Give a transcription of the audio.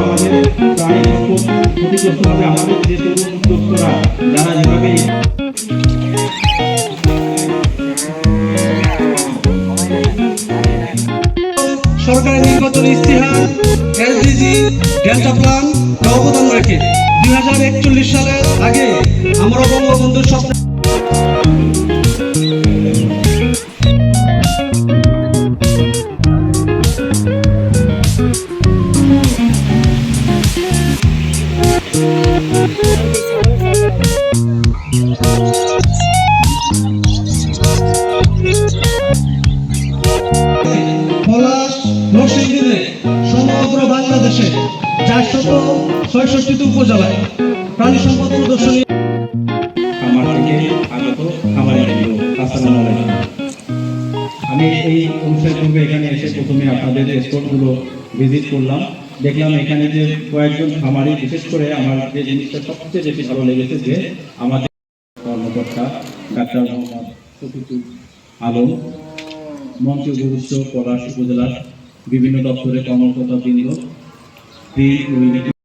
আমাদের প্রায় ক্ষতিগ্রস্ত আমাদের যে তরুণ যারা যেভাবে সরকারের নির্বাচনী ইস্তিহার এসডিজি ডেল্টা প্ল্যান অবদান রাখে দুই হাজার একচল্লিশ সালের আগে আমরা বঙ্গবন্ধুর স্বপ্ন পলাশ সমগ্র বাংলাদেশে চারশত ছয়ষট্টিটি উপজেলায় প্রাণী সম্পদ প্রদর্শনী আমি এই পূর্বে এখানে এসে প্রথমে আপনাদের স্পটগুলো ভিজিট করলাম। দেখলাম এখানে যে কয়েকজন খামারি, বিশেষ করে আমার যে জিনিসটা সবচেয়ে বেশি ভালো লেগেছে যে আমাদের কর্মকর্তা ডাক্তার মোহাম্মদ আলম, মঞ্চ গুরুত্ব পলাশ উপজেলার বিভিন্ন দপ্তরের কর্মকর্তা বৃন্দ